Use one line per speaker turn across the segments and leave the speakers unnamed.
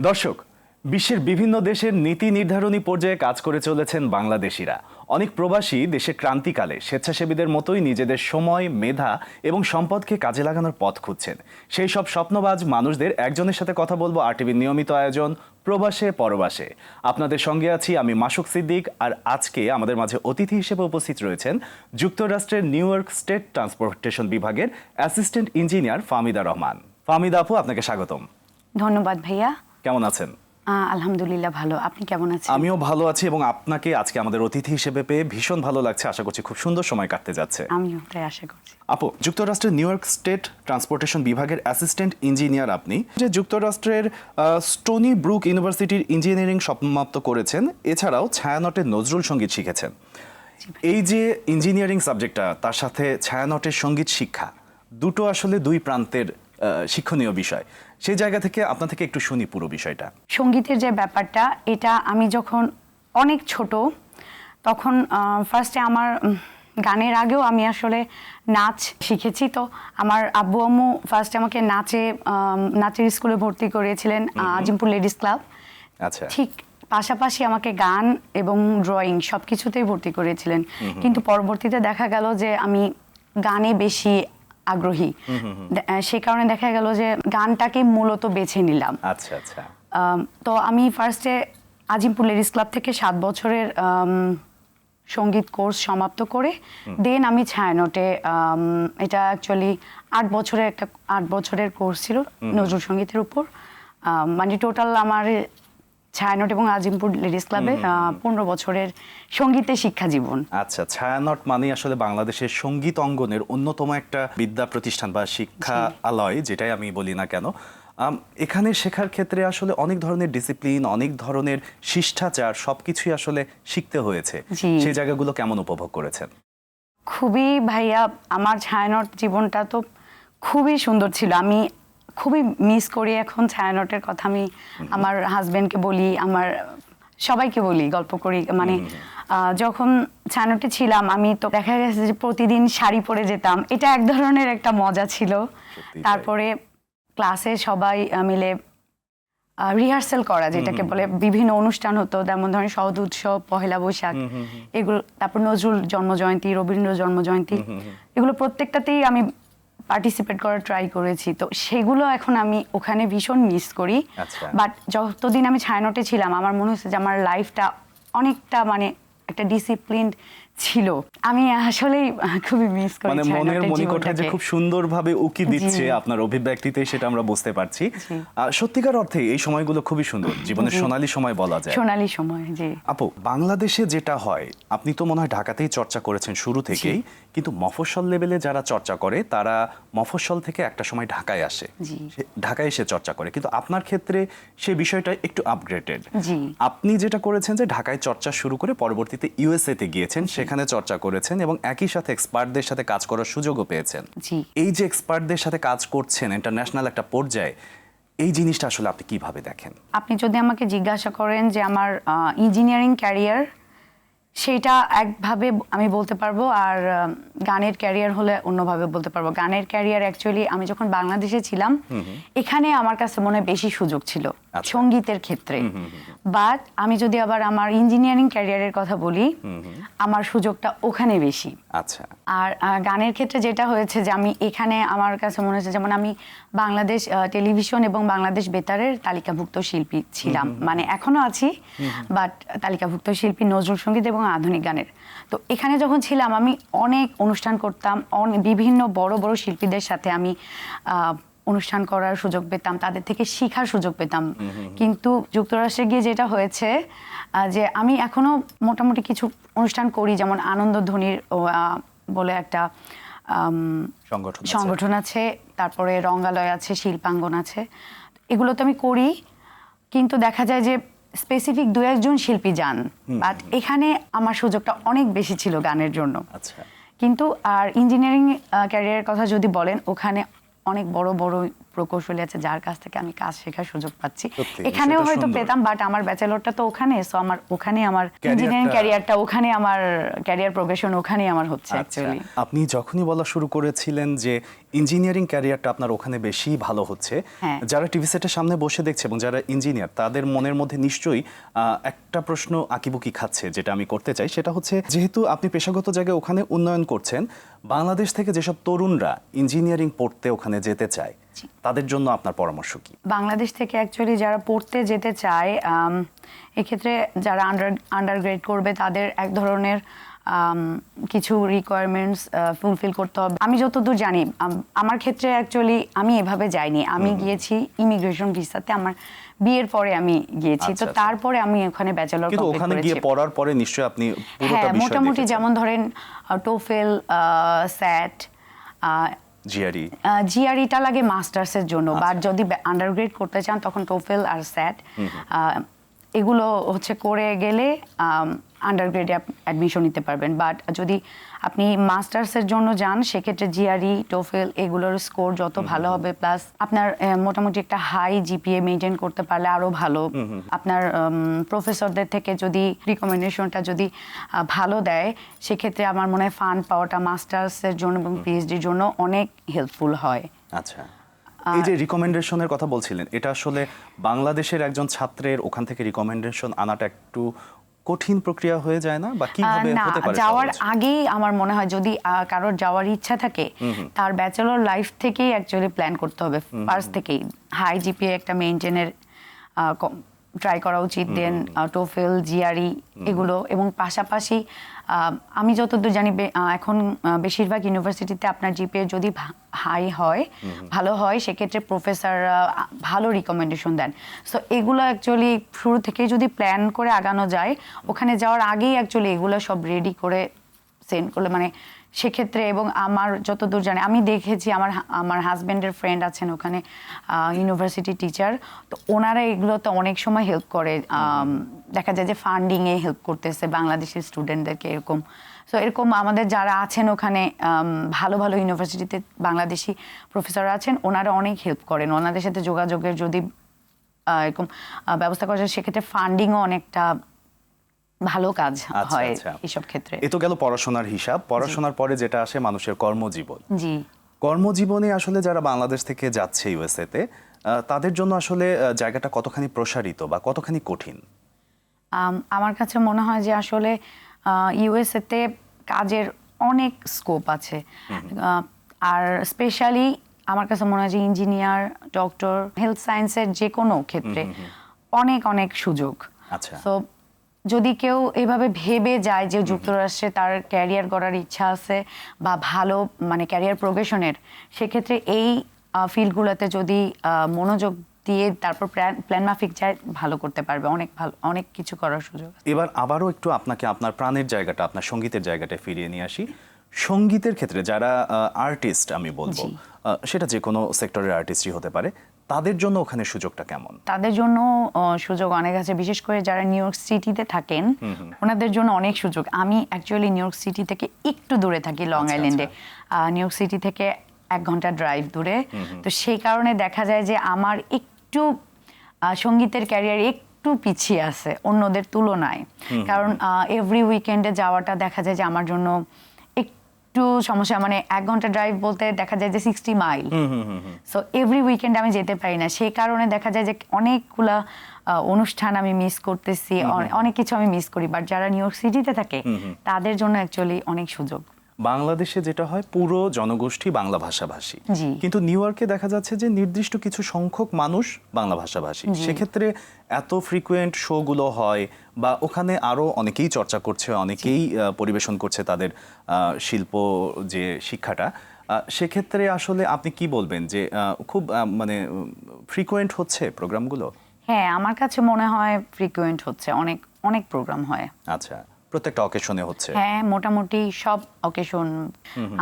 দর্শক, বিশ্বের বিভিন্ন দেশের নীতি নির্ধারণী পর্যায়ে কাজ করে চলেছেন বাংলাদেশিরা। অনেক প্রবাসী দেশে ক্রান্তিকালে স্বেচ্ছাসেবীদের মতোই নিজেদের সময়, মেধা এবং সম্পদকে কাজে লাগানোর পথ খুঁজছেন। সেই সব স্বপ্নবাজ মানুষদের একজনের সাথে কথা বলব আরটিভির নিয়মিত আয়োজন প্রবাসে, পরবাসে। আপনাদের সঙ্গে আছি আমি মাসুক সিদ্দিক আর আজকে আমাদের মাঝে অতিথি হিসেবে উপস্থিত রয়েছেন যুক্তরাষ্ট্রের নিউ ইয়র্ক স্টেট ট্রান্সপোর্টেশন বিভাগের অ্যাসিস্ট্যান্ট ইঞ্জিনিয়ার ফামিদা রহমান। ফামিদা আপু, আপনাকে স্বাগতম।
ধন্যবাদ ভাইয়া।
কেমন আছেন?
আলহামদুলিল্লাহ ভালো। আপনি কেমন আছেন?
আমিও ভালো আছি এবং আপনাকে আজকে আমাদের অতিথি হিসেবে পেয়ে ভীষণ ভালো লাগছে। আশা করছি খুব সুন্দর সময় কাটতে যাচ্ছে।
আমিও তাই আশা করছি।
আপু যুক্তরাষ্ট্রের নিউ ইয়র্ক স্টেট ট্রান্সপোর্টেশন বিভাগের অ্যাসিস্ট্যান্ট ইঞ্জিনিয়ার আপনি যে যুক্তরাষ্ট্রের স্টোনি ব্রুক ইউনিভার্সিটির ইঞ্জিনিয়ারিং সমাপ্ত করেছেন এছাড়াও ছায়ানটের নজরুল সংগীত শিখেছেন। এই যে ইঞ্জিনিয়ারিং সাবজেক্টটা তার সাথে ছায়ানটের সংগীত শিক্ষা দুটো আসলে দুই প্রান্তের শিক্ষণীয় বিষয়। সেই জায়গা থেকে আপনার থেকে একটু শুনি পুরো বিষয়টা।
সঙ্গীতের যে ব্যাপারটা এটা আমি যখন অনেক ছোট তখন ফার্স্টে আমার গানের আগেও আমি আসলে নাচ শিখেছি। তো আমার আব্বু আম্মু ফার্স্টে আমাকে নাচে নাচের স্কুলে ভর্তি করিয়েছিলেন আজিমপুর লেডিস ক্লাব
আচ্ছা।
ঠিক পাশাপাশি আমাকে গান এবং ড্রয়িং সব কিছুতেই ভর্তি করেছিলেন। কিন্তু পরবর্তীতে দেখা গেল যে আমি গানে বেশি আগ্রহী। সে কারণে দেখা গেল যে গানটাকে মূলত বেছে নিলাম।
আচ্ছা আচ্ছা।
তো আমি ফার্স্টে আজিমপুর লেডিস ক্লাব থেকে সাত বছরের সংগীত কোর্স সমাপ্ত করে দেন আমি ছায়ানটে এটা অ্যাকচুয়ালি আট বছরের একটা আট বছরের কোর্স ছিল নজরুল সঙ্গীতের উপর। মানে টোটাল আমার ছায়ানট এবং আজিমপুর লেডিস ক্লাবে পনেরো বছরের সঙ্গীতের শিক্ষা জীবন।
আচ্ছা ছায়ানট মানে আসলে বাংলাদেশের সংগীত অঙ্গনের অন্যতম একটা বিদ্যা প্রতিষ্ঠান বা শিক্ষা আলয় যেটাই আমি বলি না কেন। এখানে শেখার ক্ষেত্রে আসলে অনেক ধরনের ডিসিপ্লিন অনেক ধরনের শিষ্টাচার সবকিছুই আসলে শিখতে হয়েছে। সেই জায়গাগুলো কেমন উপভোগ করেছেন?
খুবই ভাইয়া আমার ছায়ানট জীবনটা তো খুবই সুন্দর ছিল। আমি খুবই মিস করি এখন ছায়ানটের কথা। আমি আমার হাজবেন্ডকে বলি আমার সবাইকে বলি গল্প করি। মানে যখন ছায়ানটে ছিলাম আমি তো দেখা গেছে যে প্রতিদিন শাড়ি পরে যেতাম। এটা এক ধরনের একটা মজা ছিল। তারপরে ক্লাসে সবাই মিলে রিহার্সেল করা যেটাকে বলে বিভিন্ন অনুষ্ঠান হতো। যেমন ধরেন সহদ উৎসব পহেলা বৈশাখ এগুলো তারপর নজরুল জন্মজয়ন্তী রবীন্দ্র জন্মজয়ন্তী এগুলো প্রত্যেকটাতেই আমি পার্টিসিপেট করার ট্রাই করেছি। তো সেগুলো এখন আমি ওখানে ভীষণ মিস করি।
আচ্ছা।
বাট যতদিন আমি ছায়ানটে ছিলাম আমার মনে হচ্ছে যে আমার লাইফটা অনেকটা মানে একটা ডিসিপ্লিন ছিল। আমি আসলেই খুবই মিস করি
মানে মনের মণিকোঠায় যে খুব সুন্দরভাবে উকি দিচ্ছে আপনার অভিব্যক্তিতে সেটা আমরা বুঝতে পারছি। সত্যিকার অর্থে এই সময়গুলো খুবই সুন্দর। জীবনের সোনালী সময় বলা যায়।
সোনালী সময় জি।
আপু বাংলাদেশে যেটা হয় আপনি তো মনে হয় ঢাকাতেই চর্চা করেছেন শুরু থেকেই। কিন্তু মফস্বল লেভেলে যারা চর্চা করে তারা মফস্বল থেকে একটা সময় ঢাকায় আসে। ঢাকায় এসে চর্চা করে। কিন্তু আপনার ক্ষেত্রে সে বিষয়টা একটু আপগ্রেডেড আপনি যেটা করেছেন যে ঢাকায় চর্চা শুরু করে পরবর্তীতে ইউএসএ তে গিয়েছেন সেখানে চর্চা করেছেন এবং একই সাথে এক্সপার্টদের সাথে কাজ করার সুযোগও পেয়েছেন। এই যে এক্সপার্টদের সাথে কাজ করছেন ইন্টারন্যাশনাল একটা পর্যায়ে এই জিনিসটা আসলে আপনি কীভাবে দেখেন?
আপনি যদি আমাকে জিজ্ঞাসা করেন যে আমার ইঞ্জিনিয়ারিং ক্যারিয়ার সেটা একভাবে আমি বলতে পারব আর গানের ক্যারিয়ার হলে অন্যভাবে বলতে পারব। গানের ক্যারিয়ার অ্যাকচুয়ালি আমি যখন বাংলাদেশে ছিলাম এখানে আমার কাছে মনে বেশি সুযোগ ছিল
আচ্ছা।
সঙ্গীতের ক্ষেত্রে। বাট আমি যদি আবার আমার ইঞ্জিনিয়ারিং ক্যারিয়ারের কথা বলি আমার সুযোগটা ওখানে বেশি।
আচ্ছা।
আর গানের ক্ষেত্রে যেটা হয়েছে যে আমি এখানে আমার কাছে মনে হচ্ছে যেমন আমি বাংলাদেশ টেলিভিশন এবং বাংলাদেশ বেতারের তালিকাভুক্ত শিল্পী ছিলাম। মানে এখনও আছি বাট তালিকাভুক্ত শিল্পী নজরুল সংগীত এবং আধুনিক গানের। তো এখানে যখন ছিলাম আমি অনেক অনুষ্ঠান করতাম অনেক বিভিন্ন বড় বড় শিল্পীদের সাথে আমি অনুষ্ঠান করার সুযোগ পেতাম তাদের থেকে শেখার সুযোগ পেতাম। কিন্তু যুক্তরাষ্ট্রে গিয়ে যেটা হয়েছে যে আমি এখনও মোটামুটি কিছু অনুষ্ঠান করি যেমন আনন্দধ্বনির বলে একটা
সংগঠন আছে
তারপরে রঙ্গালয় আছে শিল্পাঙ্গন আছে। এগুলো তো আমি করি কিন্তু দেখা যায় যে স্পেসিফিক দু একজন শিল্পী যান বাট এখানে আমার সুযোগটা অনেক বেশি ছিল গানের জন্য।
আচ্ছা।
কিন্তু আর ইঞ্জিনিয়ারিং ক্যারিয়ারের কথা যদি বলেন ওখানে অনেক বড় বড় প্রকৌশলী আছে যার কাছ থেকে আমি কাজ শেখার সুযোগ পাচ্ছি। এখানেও হয়তো পেতাম বাট আমার ব্যাচেলরটা তো ওখানে সো আমার ওখানে আমার ইঞ্জিনিয়ারিং ক্যারিয়ারটা ওখানে আমার ক্যারিয়ার প্রোগ্রেশন ওখানেই আমার হচ্ছে
আচ্ছা
অ্যাকচুয়ালি
আপনি যখনই বলা শুরু করেছিলেন যে ইঞ্জিনিয়ারিং ক্যারিয়ারটা আপনার ওখানে বেশি ভালো হচ্ছে
হ্যাঁ।
যারা টিভি সেটের সামনে বসে দেখছে এবং যারা ইঞ্জিনিয়ার তাদের মনের মধ্যে নিশ্চয়ই একটা প্রশ্ন আঁকিবুকি খাচ্ছে যেটা আমি করতে চাই সেটা হচ্ছে যেহেতু আপনি পেশাগত জায়গায় ওখানে উন্নয়ন করছেন বাংলাদেশ থেকে যেসব তরুণরা ইঞ্জিনিয়ারিং পড়তে ওখানে যেতে চায় তাদের জন্য আপনার পরামর্শ কি?
বাংলাদেশ থেকে অ্যাকচুয়ালি যারা পড়তে যেতে চায় এক্ষেত্রে যারা আন্ডার আন্ডার গ্রেড করবে তাদের এক ধরনের কিছু রিকোয়ারমেন্টস ফুলফিল করতে হবে। আমি যতদূর জানি আমার ক্ষেত্রে অ্যাকচুয়ালি আমি এভাবে যাইনি। আমি গিয়েছি ইমিগ্রেশন ভিসাতে আমার বিয়ের পরে আমি গিয়েছি।
আচ্ছা,
তো
আচ্ছা।
তারপরে আমি ওখানে ব্যাচেলর
কিন্তু ওখানে গিয়ে পড়ার পরে নিশ্চয়ই আপনি পুরোটা
হ্যাঁ মোটামুটি যেমন ধরেন টোফেল স্যাট
জিআরই?
জিআরইটা লাগে মাস্টার্সের জন্য বা যদি আন্ডারগ্রেড করতে চান তখন টোফেল আর স্যাট এগুলো হচ্ছে করে গেলে আন্ডারগ্রেডে অ্যাডমিশন নিতে পারবেন। বাট যদি আপনি মাস্টার্সের জন্য যান সেক্ষেত্রে জিআরই টোফেল এগুলোর স্কোর যত ভালো হবে প্লাস আপনার মোটামুটি একটা হাই জিপিএ মেনটেন করতে পারলে আরও ভালো। আপনার প্রফেসরদের থেকে যদি রিকমেন্ডেশনটা যদি ভালো দেয় সেক্ষেত্রে আমার মনে হয় ফান্ড পাওয়াটা মাস্টার্সের জন্য এবং পিএইচডির জন্য অনেক হেল্পফুল হয়।
আচ্ছা। এই যে রিকমেন্ডেশনের কথা বলছিলেন এটা আসলে বাংলাদেশের একজন ছাত্রের ওখান থেকে রিকমেন্ডেশন আনাটা একটু কঠিন প্রক্রিয়া হয়ে যায় না? বা কীভাবে হতে পারে
যাওয়ার? আগেই আমার মনে হয় যদি কারোর যাওয়ার ইচ্ছা থাকে তার ব্যাচেলর লাইফ থেকেই অ্যাকচুয়ালি প্ল্যান করতে হবে। ফার্স্ট থেকেই। হাই জিপিএ একটা মেনটেনের ট্রাই করা উচিত দেন টোফেল জিআরই এগুলো এবং পাশাপাশি আমি যতদূর জানি এখন বেশিরভাগ ইউনিভার্সিটিতে আপনার জিপিএ যদি হাই হয় ভালো হয় সেক্ষেত্রে প্রফেসররা ভালো রিকমেন্ডেশন দেন। সো এগুলো অ্যাকচুয়ালি শুরু থেকে যদি প্ল্যান করে আগানো যায় ওখানে যাওয়ার আগেই অ্যাকচুয়ালি এগুলো সব রেডি করে সেন্ড করলে মানে সেক্ষেত্রে এবং আমার যতদূর জানি, আমি দেখেছি আমার আমার হাজব্যান্ডের ফ্রেন্ড আছেন ওখানে ইউনিভার্সিটি টিচার তো ওনারা এগুলো তো অনেক সময় হেল্প করে দেখা যায় যে ফান্ডিংয়ে হেল্প করতেছে বাংলাদেশের স্টুডেন্টদেরকে এরকম। সো এরকম আমাদের যারা আছেন ওখানে ভালো ভালো ইউনিভার্সিটিতে বাংলাদেশি প্রফেসর আছেন, ওনারা অনেক হেল্প করেন। ওনাদের সাথে যোগাযোগের যদি এরকম ব্যবস্থা করা যায়, সেক্ষেত্রে ফান্ডিংও অনেকটা ভালো কাজ
আচ্ছা,
হয়
আচ্ছা।
এইসব ক্ষেত্রে।
এ তো গেল পড়াশোনার হিসাব। পড়াশোনার পরে যেটা আসে মানুষের কর্মজীবন।
জি।
কর্মজীবনে আসলে যারা বাংলাদেশ থেকে যাচ্ছে ইউএসএ তে তাদের জন্য আসলে জায়গাটা কতখানি প্রসারিত বা কতখানি কঠিন?
আমার কাছে মনে হয় যে আসলে ইউএসএতে কাজের অনেক স্কোপ আছে। আর স্পেশালি আমার কাছে মনে হয় যে ইঞ্জিনিয়ার ডক্টর হেলথ সায়েন্সের যে কোনো ক্ষেত্রে অনেক অনেক সুযোগ।
আচ্ছা।
তো যদি কেউ এভাবে ভেবে যায় যে যুক্তরাষ্ট্রে তার ক্যারিয়ার করার ইচ্ছা আছে বা ভালো মানে ক্যারিয়ার প্রোগ্রেশনের, সেক্ষেত্রে এই ফিল্ডগুলোতে যদি মনোযোগ দিয়ে তারপর প্ল্যান মাফিক যায়, ভালো করতে পারবে। অনেক ভালো, অনেক কিছু করার সুযোগ
এবার আবারও একটু আপনাকে আপনার প্রাণের জায়গাটা, আপনার সঙ্গীতের জায়গাটা ফিরিয়ে নিয়ে আসি। সঙ্গীতের ক্ষেত্রে যারা আর্টিস্ট আমি বলব সেটা যে কোনো সেক্টরের আর্টিস্টই হতে পারে তাদের জন্য ওখানে সুযোগটা কেমন?
তাদের জন্য সুযোগ অনেক আছে। বিশেষ করে যারা নিউ ইয়র্ক সিটিতে থাকেন ওনাদের জন্য অনেক সুযোগ। আমি অ্যাকচুয়ালি নিউ ইয়র্ক সিটি থেকে একটু দূরে থাকি লং আইল্যান্ডে নিউ ইয়র্ক সিটি থেকে এক ঘণ্টা ড্রাইভ দূরে। তো সেই কারণে দেখা যায় যে আমার একটু সঙ্গীতের ক্যারিয়ার একটু পিছিয়ে আছে অন্যদের তুলনায়। কারণ এভরি উইকেন্ডে যাওয়াটা দেখা যায় যে আমার জন্য একটু সমস্যা মানে এক ঘণ্টা ড্রাইভ বলতে দেখা যায় যে sixty mile so every weekend আমি যেতে পারি না। সেই কারণে দেখা যায় যে অনেকগুলা অনুষ্ঠান আমি মিস করতেছি অনেক কিছু আমি মিস করি। বাট যারা নিউ ইয়র্ক সিটিতে থাকে তাদের জন্য অ্যাকচুয়ালি অনেক সুযোগ।
বাংলাদেশে যেটা হয় পুরো জনগোষ্ঠী বাংলা ভাষাভাষী। কিন্তু নিউ ইয়র্কে দেখা যাচ্ছে যে নির্দিষ্ট কিছু সংখ্যক মানুষ বাংলা ভাষাভাষী। সেক্ষেত্রে এত ফ্রিকুয়েন্ট শোগুলো হয় বা ওখানে আরও অনেকেই চর্চা করছে অনেকেই পরিবেশন করছে তাদের শিল্প যে শিক্ষাটা। সেক্ষেত্রে আসলে আপনি কি বলবেন যে খুব মানে ফ্রিকুয়েন্ট হচ্ছে প্রোগ্রামগুলো?
হ্যাঁ আমার কাছে মনে হয় ফ্রিকুয়েন্ট হচ্ছে অনেক অনেক প্রোগ্রাম হয়।
আচ্ছা। প্রত্যেকটা অকেশনে হচ্ছে।
হ্যাঁ মোটামুটি সব অকেশন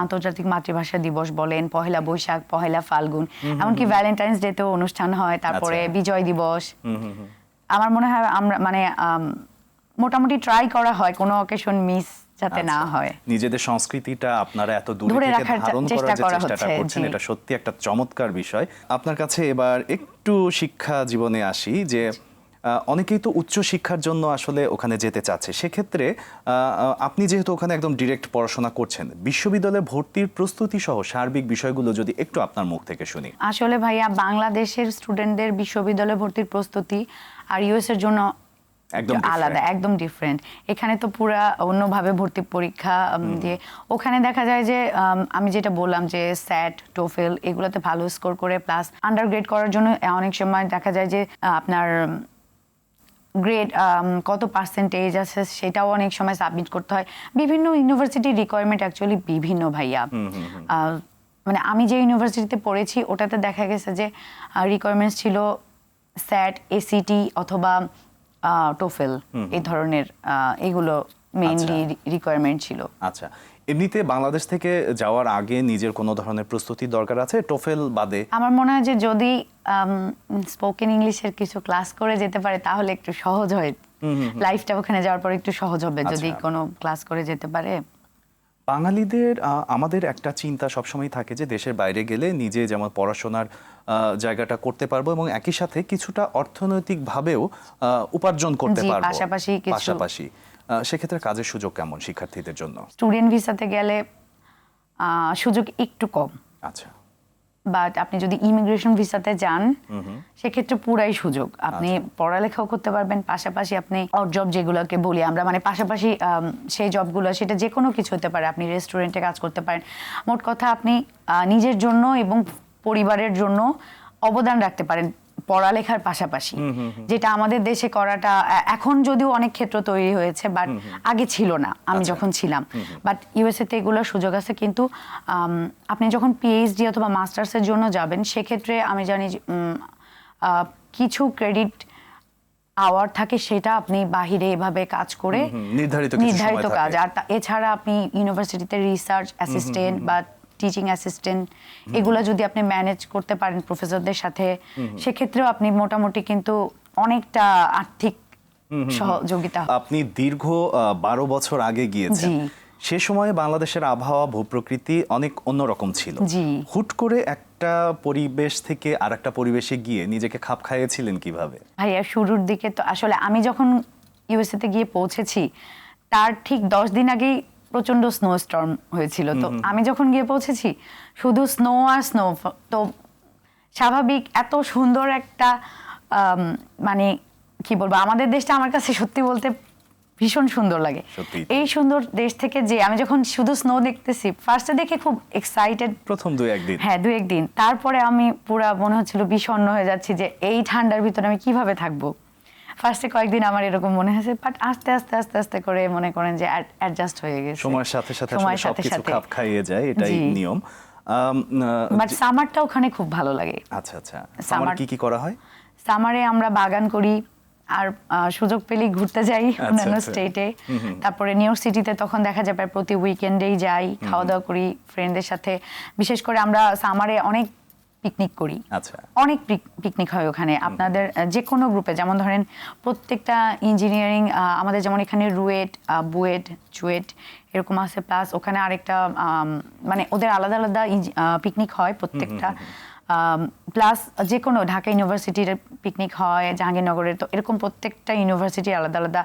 আন্তর্জাতিক মাতৃভাষা দিবস বলেন পহেলা বৈশাখ পহেলা ফাল্গুন এমনকি ভ্যালেন্টাইন্স ডেতেও অনুষ্ঠান হয় তারপরে
আচ্ছা।
বিজয় দিবস। আমার মনে হয় আমরা মানে মোটামুটি ট্রাই করা হয় কোনো অকেশন মিস যাতে না
আচ্ছা।
হয়।
নিজেদের সংস্কৃতিটা আপনারা এত দূরে থেকে
রাখার
ধারণ করার যে চেষ্টাটা করছেন এটা সত্যি একটা চমৎকার বিষয়। আপনার কাছে এবার একটু শিক্ষা জীবনে আসি যে অনেকেই তো উচ্চ শিক্ষার জন্য আসলে ওখানে যেতে চাচ্ছে। সেক্ষেত্রে আপনি যেহেতু ওখানে একদম ডিরেক্ট পড়াশোনা করছেন বিশ্ববিদ্যালয়ে ভর্তির প্রস্তুতি সহ সার্বিক বিষয়গুলো যদি একটু আপনার মুখ থেকে শুনি।
আসলে ভাইয়া বাংলাদেশের স্টুডেন্টদের বিশ্ববিদ্যালয়ে ভর্তির প্রস্তুতি আর ইউএস এর জন্য
একদম
আলাদা একদম ডিফারেন্ট এখানে তো পুরা অন্যভাবে ভর্তি পরীক্ষা দিয়ে ওখানে দেখা যায় যে আমি যেটা বললাম যে স্যাট টোফেল এগুলোতে ভালো স্কোর করে প্লাস আন্ডারগ্রেড করার জন্য অনেক সময় দেখা যায় যে আপনার গ্রেড কত পার্সেন্টেজ আছে সেটাও অনেক সময় সাবমিট করতে হয়। বিভিন্ন ইউনিভার্সিটির রিকোয়ারমেন্ট অ্যাকচুয়ালি বিভিন্ন ভাইয়া। মানে আমি যে ইউনিভার্সিটিতে পড়েছি ওটাতে দেখা গেছে যে রিকোয়ারমেন্টস ছিল স্যাট এসিটি অথবা টোফেল এই ধরনের এগুলো মেইনলি রিকোয়ারমেন্ট ছিল।
আচ্ছা। এমনিতে বাংলাদেশ থেকে যাওয়ার আগে নিজের কোনো ধরনের প্রস্তুতির দরকার আছে? টোফেল বাদে?
আমার মনে হয় যে যদি স্পোকেন ইংলিশের কিছু ক্লাস করে যেতে পারে তাহলে একটু সহজ হয়। লাইফটা ওখানে যাওয়ার পর একটু সহজ হবে যদি
আচ্ছা।
কোনো ক্লাস করে যেতে পারে।
বাঙালিদের আমাদের একটা চিন্তা সবসময় থাকে যে দেশের বাইরে গেলে নিজে যেমন পড়াশোনার জায়গাটা করতে পারব এবং একই সাথে কিছুটা অর্থনৈতিকভাবেও উপার্জন করতে পারব।
পাশাপাশি
পাশাপাশি। সেক্ষেত্রে কাজের সুযোগ কেমন শিক্ষার্থীদের জন্য?
স্টুডেন্ট ভিসাতে গেলে সুযোগ একটু কম।
আচ্ছা।
বাট আপনি যদি ইমিগ্রেশন ভিসাতে যান সেক্ষেত্রে পুরাই সুযোগ। আপনি
আচ্ছা।
পড়ালেখাও করতে পারবেন পাশাপাশি আপনি জব যেগুলোকে বলি আমরা মানে পাশাপাশি সেই জবগুলো সেটা যে কোনো কিছু হতে পারে। আপনি রেস্টুরেন্টে কাজ করতে পারেন। মোট কথা আপনি নিজের জন্য এবং পরিবারের জন্য অবদান রাখতে পারেন। পড়ালেখার পাশাপাশি যেটা আমাদের দেশে করাটা এখন যদিও অনেক ক্ষেত্র তৈরি হয়েছে বাট আগে ছিল না আমি
আচ্ছা।
যখন ছিলাম। বাট ইউএসএ তে এগুলোর সুযোগ আছে কিন্তু আপনি যখন পিএইচডি অথবা মাস্টার্সের জন্য যাবেন সেক্ষেত্রে আমি জানি কিছু ক্রেডিট আওয়ার থাকে সেটা আপনি বাহিরে এভাবে কাজ করে
নির্ধারিত
নির্ধারিত কাজ। আর এছাড়া আপনি ইউনিভার্সিটিতে রিসার্চ অ্যাসিস্ট্যান্ট বা টিচিং অ্যাসিস্ট্যান্ট এগুলো যদি আপনি ম্যানেজ করতে পারেন প্রফেসরদের সাথে সেক্ষেত্রেও আপনি মোটামুটি কিন্তু অনেকটা আর্থিক সহযোগিতা
আপনি দীর্ঘ বারো বছর আগে গিয়েছেন। সে সময়ে বাংলাদেশের আবহাওয়া ভূপ্রকৃতি অনেক অন্যরকম ছিল। হুট করে একটা পরিবেশ থেকে আর একটা পরিবেশে গিয়ে নিজেকে খাপ খাইয়েছিলেন কীভাবে?
ভাইয়া শুরুর দিকে তো আসলে আমি যখন ইউএসএতে গিয়ে পৌঁছেছি তার ঠিক দশ দিন আগেই প্রচণ্ড স্নো স্টর্ম হয়েছিল। তো আমি যখন গিয়ে পৌঁছেছি শুধু স্নো আর স্নো তো স্বাভাবিক এত সুন্দর একটা মানে কি বলব আমাদের দেশটা আমার কাছে সত্যি বলতে ভীষণ সুন্দর লাগে। এই সুন্দর দেশ থেকে যে আমি যখন শুধু স্নো দেখতেছি ফার্স্টে দেখে খুব এক্সাইটেড
প্রথম দুই একদিন।
হ্যাঁ দু একদিন। তারপরে আমি পুরা মনে হচ্ছিল বিষণ্ণ হয়ে যাচ্ছি যে এই ঠান্ডার ভিতরে আমি কীভাবে থাকব? ফার্স্টে কয়েকদিন আমার এরকম মনে হয়েছে বাট আস্তে আস্তে আস্তে আস্তে করে মনে করেন যে অ্যাডজাস্ট হয়ে গেছে।
সময়ের সাথে সাথে
সময়ের সাথে সাথে।
খাপ খাইয়ে যায় এটাই নিয়ম।
বাট সামারটা ওখানে খুব ভালো লাগে।
আচ্ছা আচ্ছা।
Summer-
কি কি করা হয়?
সামারে আমরা বাগান করি আর সুযোগ পেলেই ঘুরতে যাই অন্যান্য
আচ্ছা।
স্টেটে তারপরে নিউ ইয়র্ক সিটিতে তখন দেখা যাবে প্রতি উইকেন্ডেই যাই খাওয়া দাওয়া করি ফ্রেন্ডদের সাথে। বিশেষ করে আমরা সামারে অনেক পিকনিক করি।
আচ্ছা।
অনেক পিকনিক হয় ওখানে। আপনাদের যে কোনো গ্রুপে যেমন ধরেন প্রত্যেকটা ইঞ্জিনিয়ারিং আমাদের যেমন এখানে রুয়েট বুয়েট চুয়েট এরকম আছে প্লাস ওখানে আরেকটা মানে ওদের আলাদা আলাদা পিকনিক হয় প্রত্যেকটা। প্লাস যে কোনো ঢাকা ইউনিভার্সিটির পিকনিক হয় জাহাঙ্গীরনগরের তো এরকম প্রত্যেকটা ইউনিভার্সিটি আলাদা আলাদা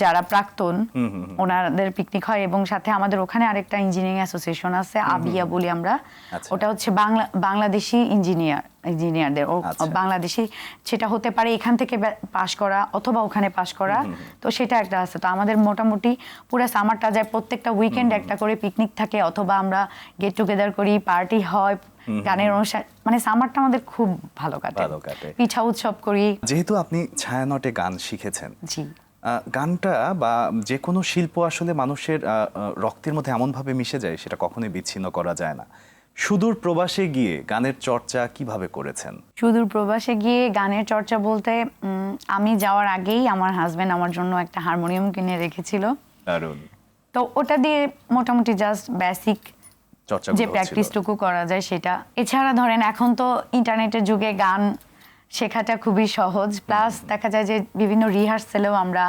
যারা প্রাক্তন ওনাদের পিকনিক হয় এবং সাথে আমাদের ওখানে আরেকটা ইঞ্জিনিয়ারিং অ্যাসোসিয়েশন আছে আবিয়া বলি আমরা।
আচ্ছা।
ওটা হচ্ছে বাংলা বাংলাদেশি ইঞ্জিনিয়ার ইঞ্জিনিয়ারদের
আচ্ছা।
বাংলাদেশি সেটা হতে পারে এখান থেকে পাশ করা অথবা ওখানে পাশ করা। তো সেটা একটা আছে। তো আমাদের মোটামুটি পুরো সামারটা যায় প্রত্যেকটা উইকেন্ড একটা করে পিকনিক থাকে অথবা আমরা গেট টুগেদার করি পার্টি হয় গানের অনুষ্ঠান মানে সামারটা আমাদের খুব ভালো কাটে। পিঠা উৎসব করি।
যেহেতু আপনি ছায়ানটে গান শিখেছেন
জি।
গানটা বা যে কোনো শিল্প আসলে মানুষের রক্তের মধ্যে এমনভাবে মিশে যায় সেটা কখনোই বিচ্ছিন্ন করা যায় না। সুদূর প্রবাসে গিয়ে গানের চর্চা কীভাবে করেছেন?
সুদূর প্রবাসে গিয়ে গানের চর্চা বলতে আমি যাওয়ার আগেই আমার হাজবেন্ড আমার জন্য একটা হারমোনিয়াম কিনে রেখেছিল।
দারুণ।
তো ওটা দিয়ে মোটামুটি জাস্ট বেসিক যে প্র্যাকটিসটুকু করা যায় সেটা। এছাড়া ধরেন এখন তো ইন্টারনেটের যুগে গান শেখাটা খুবই সহজ। প্লাস দেখা যায় যে বিভিন্ন রিহার্সেলেও আমরা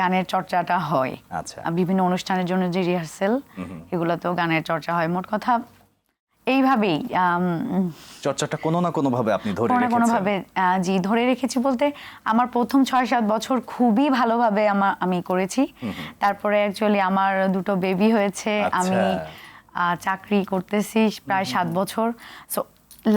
গানের চর্চাটা হয়।
আচ্ছা।
বিভিন্ন অনুষ্ঠানের জন্য যে রিহার্সেল এগুলোতেও গানের চর্চা হয়। মোট কথা এইভাবেই
চর্চাটা কোনো না কোনো ভাবে আপনি ধরে
কোনো না
রেখেছেন।
কোনোভাবে আহ, জি ধরে রেখেছি বলতে আমার প্রথম ছয় সাত বছর খুবই ভালোভাবে আমার আমি করেছি। তারপরে অ্যাকচুয়ালি আমার দুটো বেবি হয়েছে।
আচ্ছা।
আমি চাকরি করতেছি প্রায় সাত বছর। সো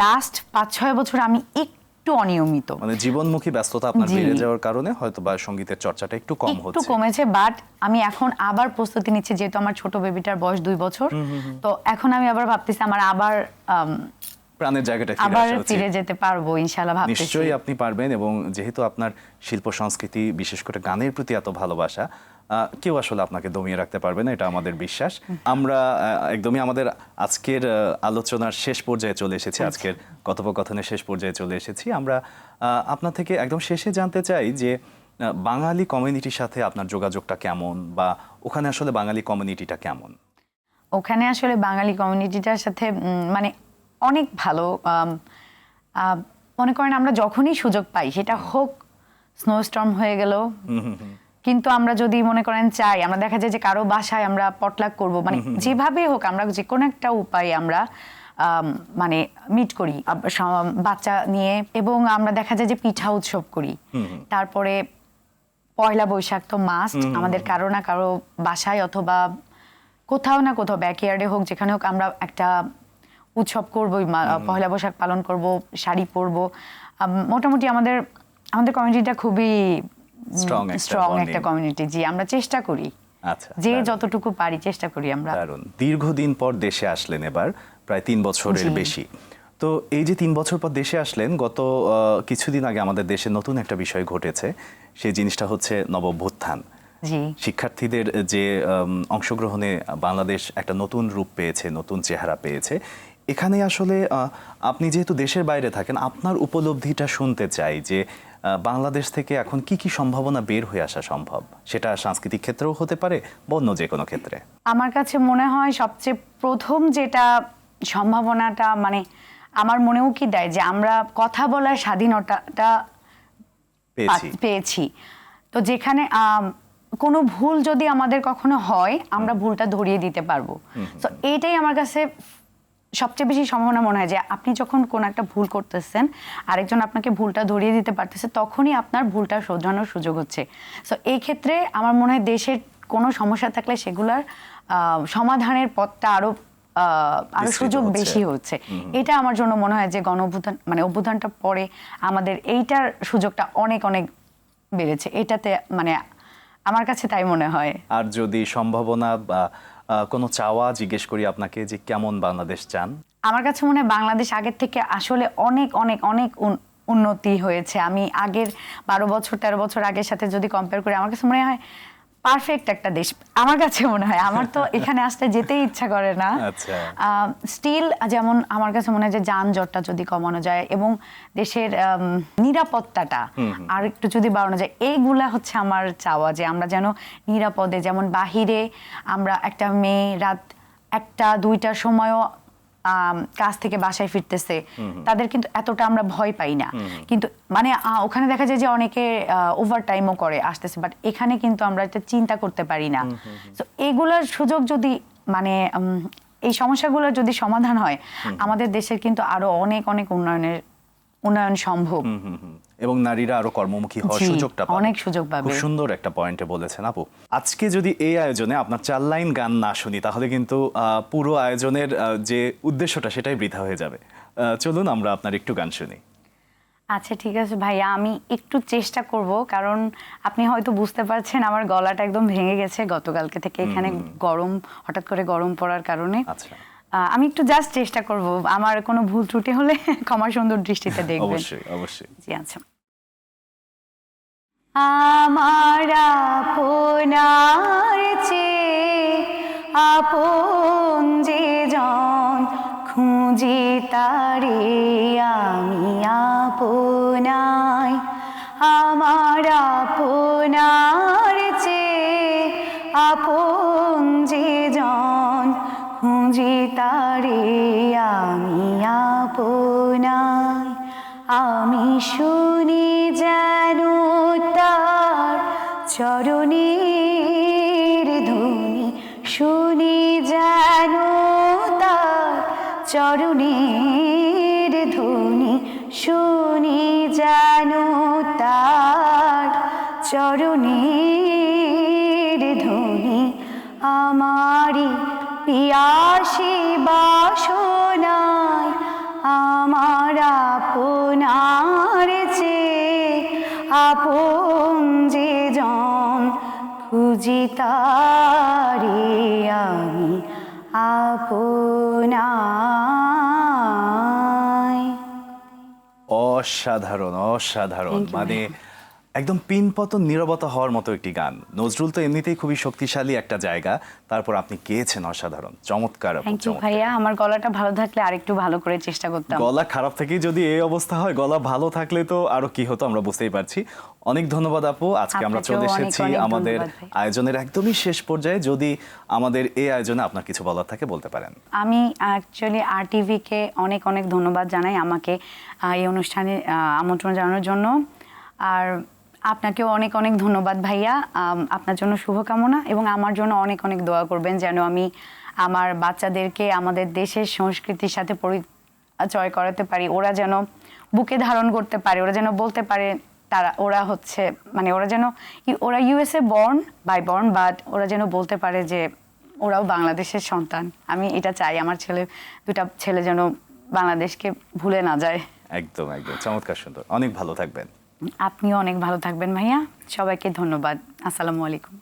লাস্ট পাঁচ ছয় বছর আমি একটু অনিয়মিত।
মানে জীবনমুখী ব্যস্ততা আপনার বেড়ে যাওয়ার কারণে হয়তো বা সঙ্গীতের চর্চাটা একটু কম হচ্ছে।
একটু কমেছে বাট আমি এখন আবার প্রস্তুতি নিচ্ছি যেহেতু আমার ছোট বেবিটার বয়স দুই বছর। তো এখন আমি আবার ভাবতেছি আমার আবার
প্রাণের জায়গাটা ফিরে
আবার ফিরে যেতে পারব ইনশাল্লাহ ভাবতেছি।
নিশ্চয়ই আপনি পারবেন এবং যেহেতু আপনার শিল্প সংস্কৃতি বিশেষ করে গানের প্রতি এত ভালোবাসা কেউ আসলে আপনাকে দমিয়ে রাখতে পারবে না এটা আমাদের বিশ্বাস। আমরা একদমই আমাদের আজকের আলোচনার শেষ পর্যায়ে চলে এসেছি
আচ্ছা।
আজকের কথোপকথনের শেষ পর্যায়ে চলে এসেছি। আমরা আপনার থেকে একদম শেষে জানতে চাই যে বাঙালি কমিউনিটির সাথে আপনার যোগাযোগটা কেমন? বা ওখানে আসলে বাঙালি কমিউনিটিটা কেমন?
ওখানে আসলে বাঙালি কমিউনিটিটার সাথে মানে অনেক ভালো মনে করেন আমরা যখনই সুযোগ পাই সেটা হোক স্নোস্টর্ম হয়ে গেল কিন্তু আমরা যদি মনে করেন চাই আমরা দেখা যায় যে কারও বাসায় আমরা পটলাক করব মানে যেভাবে হোক আমরা যে কোনো একটা উপায়ে আমরা মানে মিট করি বাচ্চা নিয়ে এবং আমরা দেখা যায় যে পিঠা উৎসব করি। তারপরে পয়লা বৈশাখ তো মাস্ট আমাদের কারও না কারও বাসায় অথবা কোথাও না কোথাও ব্যাকয়ার্ডে হোক যেখানে হোক আমরা একটা উৎসব করবই পয়লা বৈশাখ পালন করব শাড়ি পরবো। মোটামুটি আমাদের আমাদের কমিউনিটিটা খুবই স্ট্রং। একটা কমিউনিটি জি আমরা চেষ্টা করি।
আচ্ছা
যে যতটুকু পারি চেষ্টা করি আমরা।
দারুণ। দীর্ঘদিন পর দেশে আসলেন এবার প্রায় তিন বছরের বেশি। তো এই যে তিন বছর পর দেশে আসলেন গত কিছুদিন আগে আমাদের দেশে নতুন একটা বিষয় ঘটেছে। সেই জিনিসটা হচ্ছে নবভ্যুত্থান। শিক্ষার্থীদের যে অংশগ্রহণে বাংলাদেশ একটা নতুন রূপ পেয়েছে নতুন চেহারা পেয়েছে। এখানে আসলে আহ, আপনি যেহেতু দেশের বাইরে থাকেন আপনার উপলব্ধিটা শুনতে চাই যে বাংলাদেশ থেকে এখন কি কি সম্ভাবনা বের হয়ে আসা সম্ভব? সেটা সাংস্কৃতিক ক্ষেত্রেও হতে পারে বা অন্য যে কোনো ক্ষেত্রে।
আমার কাছে মনে হয় সবচেয়ে প্রথম যেটা সম্ভাবনাটা মানে আমার মনেও কি দেয় যে আমরা কথা বলার স্বাধীনতাটা
পেয়েছি।
তো যেখানে কোনো ভুল যদি আমাদের কখনো হয় আমরা ভুলটা ধরিয়ে দিতে পারব। তো এইটাই আমার কাছে সবচেয়ে বেশি সম্ভাবনা মনে হয় যে আপনি যখন কোন একটা ভুল করতেছেন আরেকজন আপনাকে ভুলটা ধরিয়ে দিতে পারতেছে তখনই আপনার ভুলটা শোধরানোর সুযোগ হচ্ছে। তো এই ক্ষেত্রে আমার মনে হয় দেশের কোনো সমস্যা থাকলে সেগুলার সমাধানের পথটা আরও আহ,
আরও
সুযোগ বেশি হচ্ছে। এটা আমার জন্য মনে হয় যে গণ অভ্যুত্থান মানে অভ্যুত্থানটা পরে আমাদের এইটার সুযোগটা অনেক অনেক বেড়েছে। এটাতে মানে আমার কাছে তাই মনে হয়।
আর যদি সম্ভাবনা বা কোনো চাওয়া জিজ্ঞেস করি আপনাকে যে কেমন বাংলাদেশ চান?
আমার কাছে মনে হয় বাংলাদেশ আগের থেকে আসলে অনেক অনেক অনেক উন- উন্নতি হয়েছে। আমি আগের বারো বছর, তেরো বছর আগের সাথে যদি কম্পেয়ার করি, আমার কাছে মনে হয় পারফেক্ট একটা দেশ। আমার কাছে মনে হয় আমার তো এখানে আসতে যেতেই ইচ্ছা করে না।
আচ্ছা।
স্টিল যেমন আমার কাছে মনে হয় যে যানজটটা যদি কমানো যায় এবং দেশের নিরাপত্তাটা আর একটু যদি বাড়ানো যায় এইগুলা হচ্ছে আমার চাওয়া যে আমরা যেন নিরাপদে যেমন বাহিরে আমরা একটা মেয়ে রাত একটা দুইটার সময়ও কাজ থেকে বাসায় ফিরতেছে। তাদের কিন্তু এতটা আমরা ভয় পাই না। কিন্তু মানে ওখানে দেখা যায় যে অনেকে ওভার টাইমও করে আসতেছে। বাট এখানে কিন্তু আমরা এটা চিন্তা করতে পারি না। তো এগুলোর সুযোগ যদি মানে এই সমস্যাগুলোর যদি সমাধান হয় আমাদের দেশের কিন্তু আরও অনেক অনেক উন্নয়নের উন্নয়ন সম্ভব।
এবং নারীরা আরও কর্মমুখী হওয়ার সুযোগটা পাবে।
অনেক সুযোগ পাবে।
খুব সুন্দর একটা পয়েন্টে বলেছেন আপু। আজকে যদি এই আয়োজনে আপনার চার লাইন গান না শুনি তাহলে কিন্তু পুরো আয়োজনের যে উদ্দেশ্যটা সেটাই বৃথা হয়ে যাবে। চলুন আমরা আপনার একটু গান শুনি।
আচ্ছা ঠিক আছে ভাইয়া আমি একটু চেষ্টা করব কারণ আপনি হয়তো বুঝতে পারছেন আমার গলাটা একদম ভেঙে গেছে। গতকালকে থেকে এখানে গরম হঠাৎ করে গরম পড়ার কারণে।
আচ্ছা।
আমি একটু জাস্ট চেষ্টা করব। আমার কোনো ভুল ত্রুটি হলে ক্ষমা সুন্দর দৃষ্টিতে দেখবেন।
অবশ্যই অবশ্যই।
জি আচ্ছা। আমার আপনার চেয়ে আপন যে জন খুঁজি তারে আমি আপনায় আমার আপনার চেয়ে আপন যে তারে আমি আপনায় আমি শুনি যেন তার চরণের ধ্বনি শুনি যেন তার চরণের ধ্বনি শুনি যেন তার চরণের ধ্বনি আমারি পিয়াসী বাসনায় আমার আপনার চেয়ে আপন যে জন খুঁজি তারে আমি আপনায়
অসাধারণ অসাধারণ। মানে একদম পিনপতন নীরবতা হওয়ার মতো একটি গান। নজরুল তো এমনিতেই খুবই শক্তিশালী একটা জায়গা। তারপর আপনি গেয়েছেন অসাধারণ চমৎকার
থ্যাংক ইউ ভাইয়া। আমার গলাটা ভালো থাকলে আরেকটু ভালো করে চেষ্টা করতাম।
গলা খারাপ থেকেই যদি এই অবস্থা হয় গলা ভালো থাকলে তো আরও কি হতো আমরা বুঝতেই পারছি। অনেক ধন্যবাদ আপু। আজকে আমরা চলে এসেছি আমাদের আয়োজনের একদমই শেষ পর্যায়ে। যদি আমাদের এই আয়োজনে আপনার কিছু বলার থাকে বলতে পারেন।
আমি অ্যাকচুয়ালি আর টিভিকে অনেক অনেক ধন্যবাদ জানাই আমাকে এই অনুষ্ঠানে আমন্ত্রণ জানানোর জন্য। আর আপনাকেও অনেক অনেক ধন্যবাদ ভাইয়া। আপনার জন্য শুভকামনা এবং আমার জন্য অনেক অনেক দোয়া করবেন যেন আমি আমার বাচ্চাদেরকে আমাদের দেশের সংস্কৃতির সাথে পরিচয় করাতে পারি। ওরা যেন বুকে ধারণ করতে পারে, ওরা যেন বলতে পারে তারা, ওরা হচ্ছে মানে ওরা যেন ওরা USA born by born but ওরা যেন বলতে পারে যে ওরাও বাংলাদেশের সন্তান। আমি এটা চাই, আমার ছেলে, দুটা ছেলে যেন বাংলাদেশকে ভুলে না যায়।
একদম একদম। চমৎকার, সুন্দর। অনেক ভালো থাকবেন।
আপনিও অনেক ভালো থাকবেন ভাইয়া। সবাইকে ধন্যবাদ। আসসালামু আলাইকুম।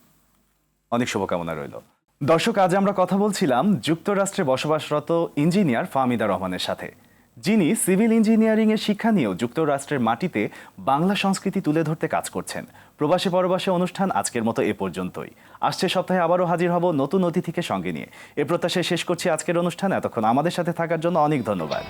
অনেক শুভকামনা রইল। দর্শক, আজ আমরা কথা বলছিলাম যুক্তরাষ্ট্রে বসবাসরত ইঞ্জিনিয়ার ফাহমিদা রহমানের সাথে। যিনি সিভিল ইঞ্জিনিয়ারিং এর শিক্ষা নিয়েও যুক্তরাষ্ট্রের মাটিতে বাংলা সংস্কৃতি তুলে ধরতে কাজ করছেন। প্রবাসী পরবাসী অনুষ্ঠান আজকের মতো এ পর্যন্তই। আসছে সপ্তাহে আবারও হাজির হব নতুন অতিথিকে সঙ্গে নিয়ে। এ প্রত্যাশায় শেষ করছি আজকের অনুষ্ঠান। এতক্ষণ আমাদের সাথে থাকার জন্য অনেক ধন্যবাদ।